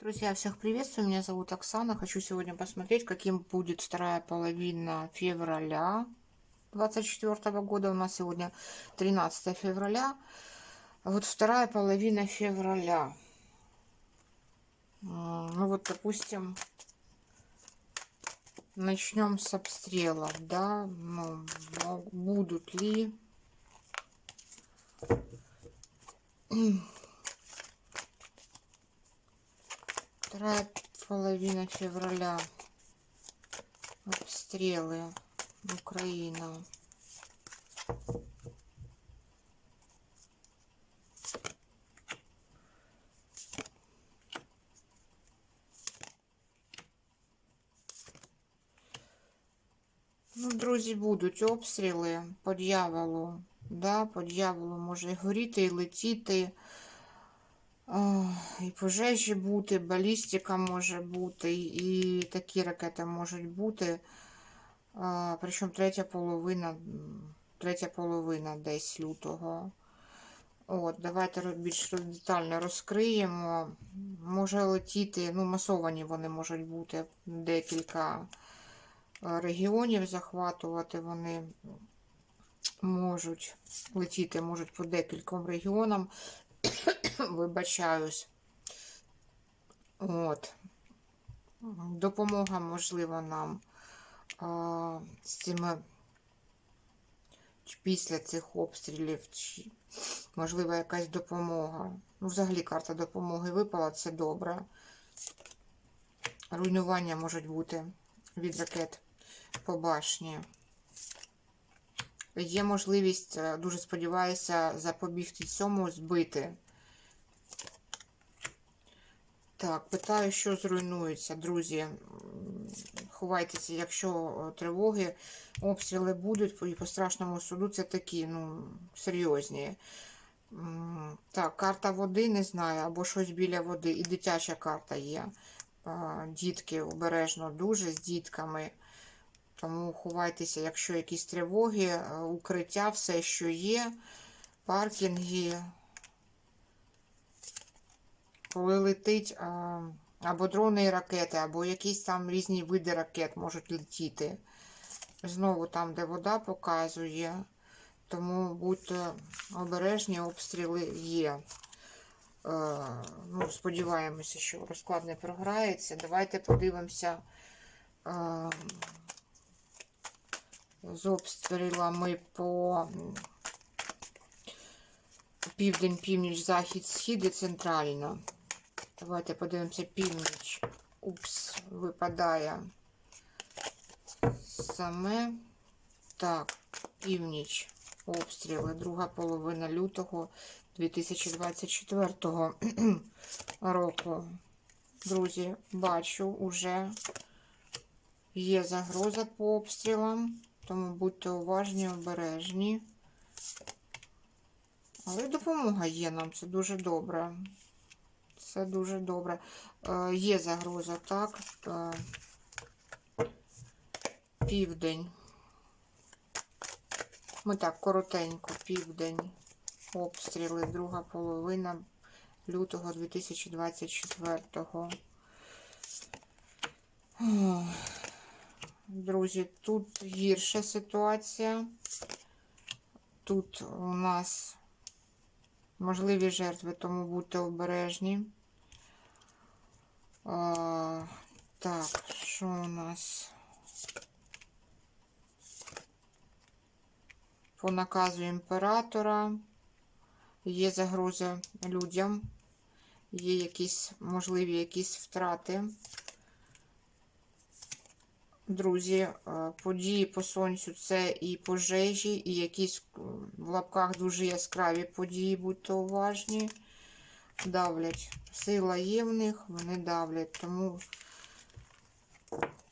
Друзья, всех приветствую, меня зовут Оксана. Хочу сегодня посмотреть, каким будет вторая половина февраля 24 года. У нас сегодня 13 февраля. А Вот вторая половина февраля. Ну вот, допустим, начнем с обстрелов, да? Ну, мо- будут ли Вторая половина февраля. Обстрелы. Украина. Ну, друзі, будуть обстріли по дьяволу. Да, по дьяволу може і горіти, і летіти. І пожежі бути, балістика може бути, і такі ракети можуть бути. Причому третя половина, третя половина десь лютого. От, давайте більш детально розкриємо. Може летіти, ну, масовані вони можуть бути декілька е, регіонів захватувати вони можуть летіти, можуть по декільком регіонам. Вибачаюсь. От. Допомога, можливо, нам а, з цими після цих обстрілів, чи можливо якась допомога. Ну, взагалі карта допомоги випала, це добре. Руйнування можуть бути від ракет по башні. Є можливість, е, дуже сподіваюся, запобігти цьому, збити. Так, питаю, що зруйнується, друзі. Ховайтеся, якщо е, тривоги, обстріли будуть, і по страшному суду це такі, ну, серйозні. Так, карта води, не знаю, або щось біля води. І дитяча карта є. Дітки обережно дуже з дітками. Тому ховайтеся, якщо якісь тривоги, е, укриття, все, що є, паркінги. Коли летить а, або дрони і ракети, або якісь там різні види ракет можуть летіти. Знову там, де вода показує. Тому будьте обережні, обстріли є. Е, ну, сподіваємося, що розклад не програється. Давайте подивимося. Е, з обстрілами по південь, північ, захід, схід і центрально. Давайте подивимося північ. Упс, випадає саме. Так, північ. Обстріли. Друга половина лютого 2024 року. Друзі, бачу, уже є загроза по обстрілам. Тому будьте уважні, обережні. Але допомога є нам, це дуже добре. Це дуже добре. Е, є загроза, так. Е, південь. Ми так коротенько, південь. Обстріли, друга половина лютого 2024. Ох. Друзі, тут гірша ситуація. Тут у нас можливі жертви, тому будьте обережні. А, так, що у нас? По наказу імператора є загроза людям, є якісь можливі якісь втрати. Друзі, е, події по сонцю це і пожежі, і якісь е, в лапках дуже яскраві події, будьте уважні. Давлять. Сила є в них, вони давлять. Тому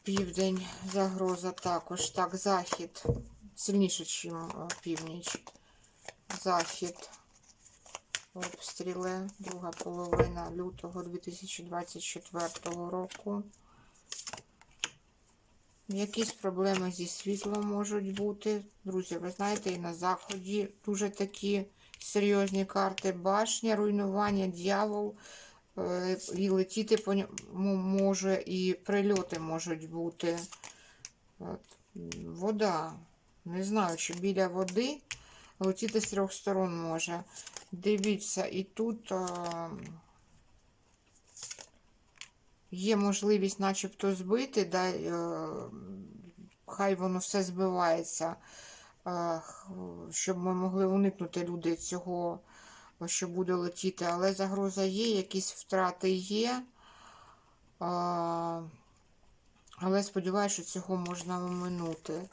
південь загроза також. Так, захід сильніше, ніж північ. Захід. Обстріли. Друга половина лютого 2024 року. Якісь проблеми зі світлом можуть бути. Друзі, ви знаєте, і на заході дуже такі серйозні карти. Башня, руйнування, дьявол, Е, І летіти по ньому може, і прильоти можуть бути. От. Вода. Не знаю, чи біля води летіти з трьох сторон може. Дивіться, і тут е, є можливість начебто збити, да, е, хай воно все збивається, е, щоб ми могли уникнути люди цього, що буде летіти. Але загроза є, якісь втрати є. Е, але сподіваюся, що цього можна оминути.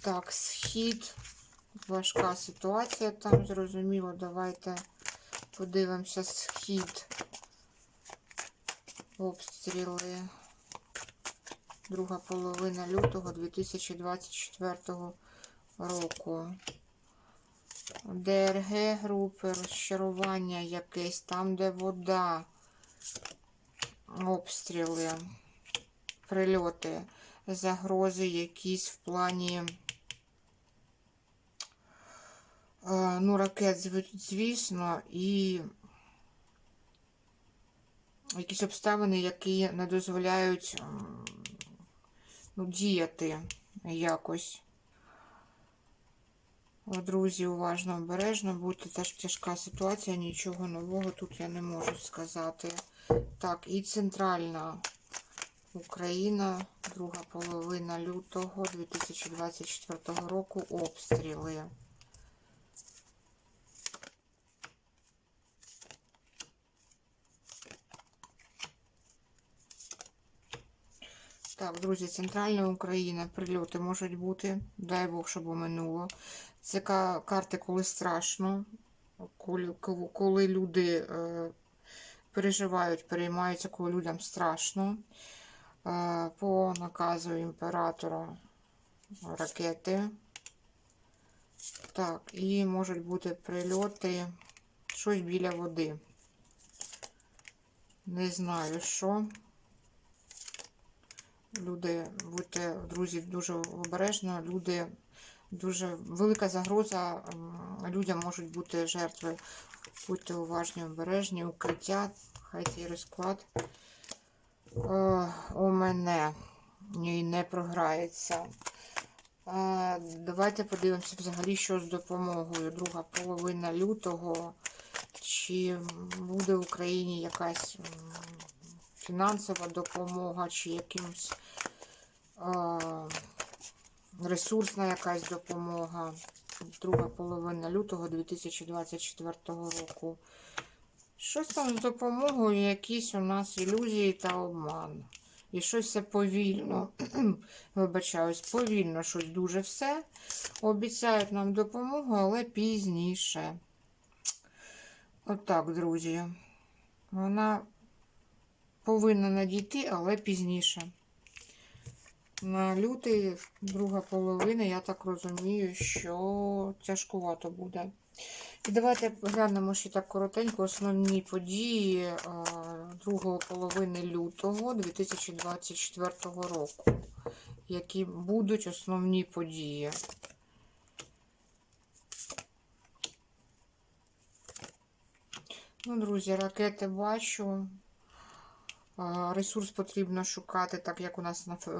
Так, схід. Важка ситуація там, зрозуміло. Давайте подивимося схід. Обстріли. Друга половина лютого 2024 року. ДРГ групи, розчарування якесь, там, де вода, обстріли, прильоти, загрози якісь в плані. Е, Ну, ракет, звісно, і якісь обставини, які не дозволяють ну, діяти якось. Друзі, уважно, обережно, будьте теж тяжка ситуація, нічого нового тут я не можу сказати. Так, і центральна Україна, друга половина лютого 2024 року, обстріли. Так, друзі, центральна Україна, прильоти можуть бути. Дай Бог, щоб минуло. Це карти, коли страшно, коли, коли- люди е, переживають, переймаються, коли людям страшно. Е, по наказу імператора ракети. Так, і можуть бути прильоти, щось біля води. Не знаю, що. Люди, будьте, друзі, дуже обережно. Люди, дуже велика загроза. Людям можуть бути жертви. Будьте уважні, обережні, укриття. Хай цей розклад е, у мене ні, не програється. Е, Давайте подивимося взагалі, що з допомогою. Друга половина лютого. Чи буде в Україні якась фінансова допомога, чи якимсь е, ресурсна якась допомога. Друга половина лютого 2024 року. Щось там з допомогою, якісь у нас ілюзії та обман. І щось все повільно, вибачаюсь, повільно щось дуже все. Обіцяють нам допомогу, але пізніше. Отак, друзі. Вона повинна надійти, але пізніше. На лютий, друга половина, я так розумію, що тяжкувато буде. І давайте глянемо ще так коротенько основні події другої половини лютого 2024 року. Які будуть основні події. Ну, друзі, ракети бачу. Ресурс потрібно шукати, так як у нас на е,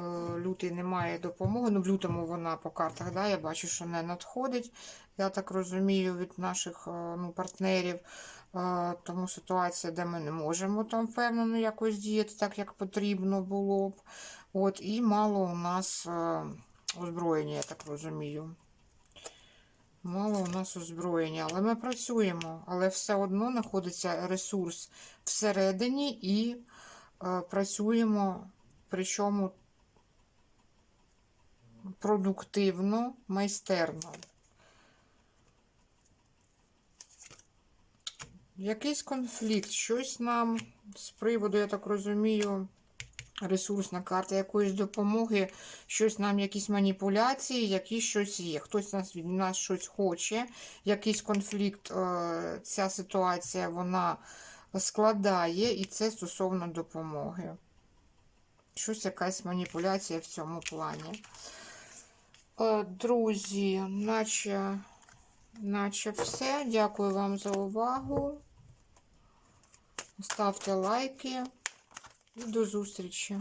лютий немає допомоги. Ну, в лютому вона по картах, да, я бачу, що не надходить. Я так розумію від наших е, ну, партнерів. Е, Тому ситуація, де ми не можемо там впевнено якось діяти, так як потрібно було б. От, і мало у нас озброєння, я так розумію. Мало у нас озброєння, але ми працюємо, але все одно знаходиться ресурс всередині і працюємо, причому продуктивно, майстерно. Якийсь конфлікт, щось нам з приводу, я так розумію, ресурсна карта якоїсь допомоги, щось нам, якісь маніпуляції, якісь щось є. Хтось нас від нас щось хоче, якийсь конфлікт, е, ця ситуація вона складає, і це стосовно допомоги. Щось якась маніпуляція в цьому плані. Е, Друзі, наче, наче все. Дякую вам за увагу. ставте лайки і до зустрічі.